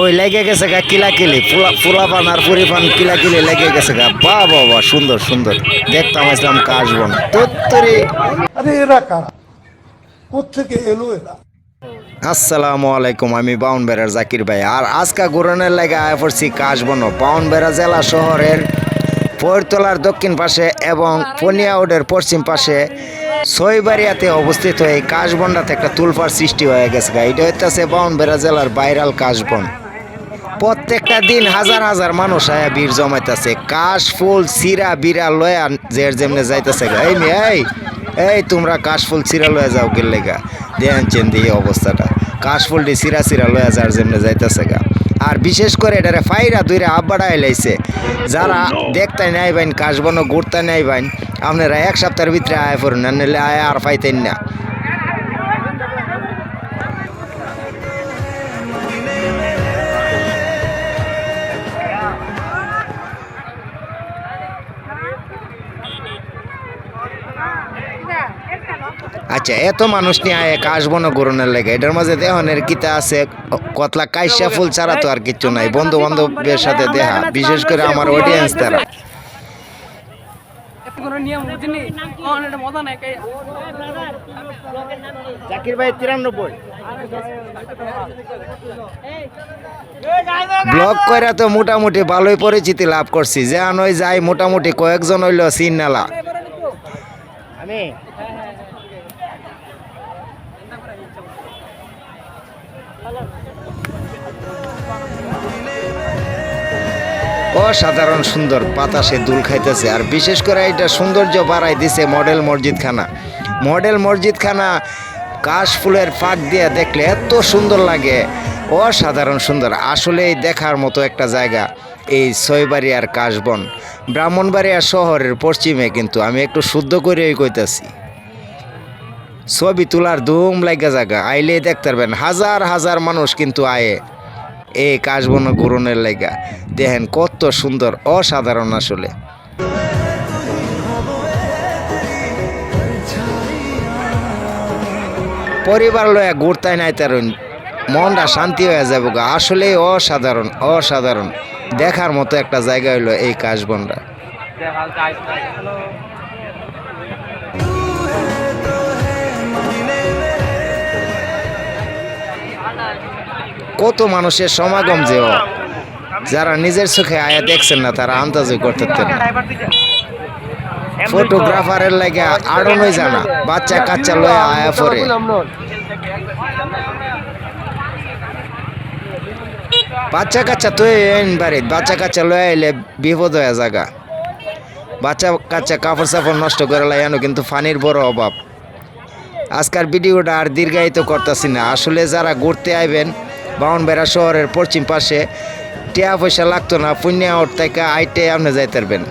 ওই লেগে গেছে গা কিলাকিলি ফুলা ফুলাপান আর পুরিপান কিলাকিলি লেগে গেছে গা। বা বাবা সুন্দর সুন্দর। দেখতাম আসলাম কাশবন তোত্তরি আরে এরা কারা? কোথেকে এলো এরা? আসসালামু আলাইকুম আমি বাউন বেড়ার জাকির ভাই। আর আজকা গুরনের লাগে আয় পড়ছি কাশবন বাউন বেড়া জেলা শহরের পৈরতলার দক্ষিণ পাশে এবং পনিয়াউডের পশ্চিম পাশে ছয়বাড়িয়াতে অবস্থিত এই কাশবনটাতে একটা তুলফার সৃষ্টি হয়ে গেছে গা। এটা হইতেছে বাউন বেড়া জেলার বাইরাল কাশবন প্রত্যেকটা দিন হাজার হাজার মানুষ আয়া ভিড় জমাইতেছে। কাশ ফুল চিরা বিরা লয়া জের যেমনে যাইতেছে গা। এই মেয়ে, এই এই তোমরা কাশ ফুল চিরা লয়া যাও গেলে গা দেন চেন দিয়ে অবস্থাটা। কাশ ফুলটি চিরা চিরা লয়া যার যেমনে যাইতেছে গা। আর বিশেষ করে এটারে ফাইরা দুইরা আব্বাড়া এলাইছে যারা দেখতে নাই বাইন কাশ বন ঘুরতে নাই বাইন আপনারা এক সপ্তাহের ভিতরে আয় পড়ুন না নিলে আয় আর পাইতেন না। আচ্ছা এত মানুষ নিয়ে আয় কাশবন গরনের লেগে। এটার মাঝে দেহনের কিতা আছে? কতলা কাইসা ফুল ছাড়া তো আর কিচ্ছু নাই। বন্ধু বান্ধবের সাথে দেখা বিশেষ করে আমার অডিয়েন্স তারা। জাকির ভাই তিরানব্বই। ব্লগ কইরা তো মোটামুটি ভালোই পরিচিতি লাভ করছি। যে আনই যাই মোটামুটি কয়েকজন হইল সিন নালা আমি? অসাধারণ সুন্দর বাতাসে দুল খাইতেছে, আর বিশেষ করে এটা সৌন্দর্য বাড়াই দিছে মডেল মসজিদখানা। মডেল মসজিদখানা কাশ ফুলের ফাঁক দিয়ে দেখলে এত সুন্দর লাগে, অসাধারণ সুন্দর। আসলেই দেখার মতো একটা জায়গা এই ছয়বাড়িয়ার কাশবন। ব্রাহ্মণবাড়িয়া শহরের পশ্চিমে কিন্তু আমি একটু শুদ্ধ করেই কইতাছি। ছবি তোলার ধুম লাগা জায়গা আইলে দেখতে পারবেন, হাজার হাজার মানুষ কিন্তু আয়ে। এই কাশবন ঘুরনের লেগা। দেখেন কত সুন্দর, অসাধারণ আসলে। পরিবার লয়া ঘুরতাই নাই তার মনটা শান্তি হয়ে যাব গা। আসলে অসাধারণ অসাধারণ। দেখার মতো একটা জায়গা হইল এই কাশবনটা। কত মানুষের সমাগম যে যারা নিজের চোখে আয়া দেখছেন না, তারা আন্দাজই করতে। ফটোগ্রাফারের লাগে আড়নই জানা বাচ্চা কাচ্চা লয়ে আয়া পরে বাচ্চা কাচ্চা তো এন বাড়িত বাচ্চা কাচ্চা লয়ে আইলে বিপদ হয়ে জাগা বাচ্চা কাচ্চা কাপড় চাপড় নষ্ট করে লাইয়ানো কিন্তু পানির বড় অভাব। আজকাল ভিডিওটা আর দীর্ঘায়িত করতেছি না। আসলে যারা ঘুরতে আইবেন, বাউনবেড়া শহরের পশ্চিম পাশে, টিয়া পয়সা লাগতো না, পুণ্য থেকে আইটে আপনি যাইতে পারবেন।